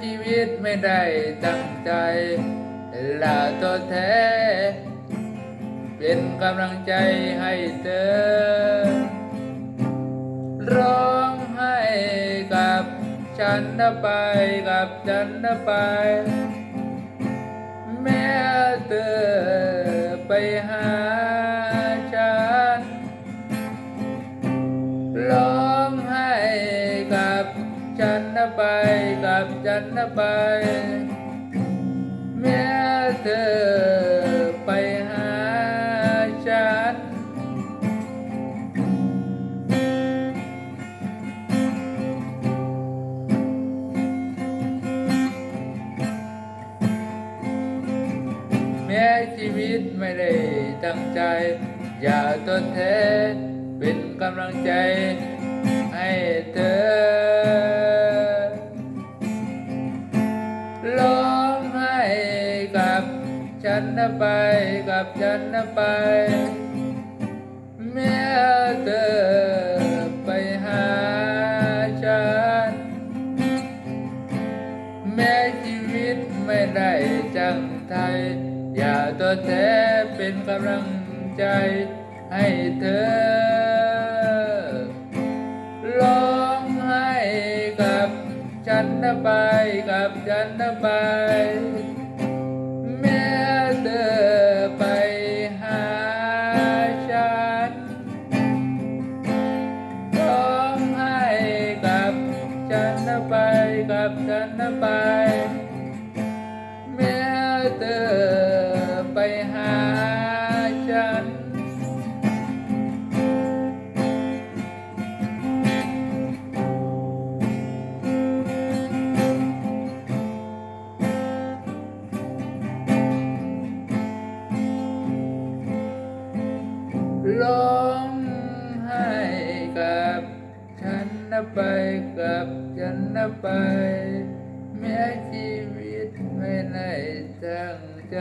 ชีวิตไม่ได้ตั้งใจลาตัวแท้ เป็นกำลังใจให้เธอ ร้องไห้กับฉันนะไปกับฉันนะไป แม้เธอไปหาฉันร้อง ไปกับฉันนะไปแม้เธอไปหาฉันแม้ชีวิตไม่ได้ตั้งใจ อย่าตัวแท้เป็นกำลังใจให้เธอ ฉันนะไปกับฉันนะไป แม้เธอไปหาฉัน แม้ชีวิตไม่ได้จังไทย อย่าตัวแท้เป็นกำลังใจให้เธอร้องไห้กับฉันนะไปกับฉันนะไป แม้เธอไปหาฉันร้องไห้กับฉันนะไปกับฉันนะไป ร้องให้กับฉันนะไปกับฉันนะไปแม้ชีวิตไม่ได้ตั้งใจ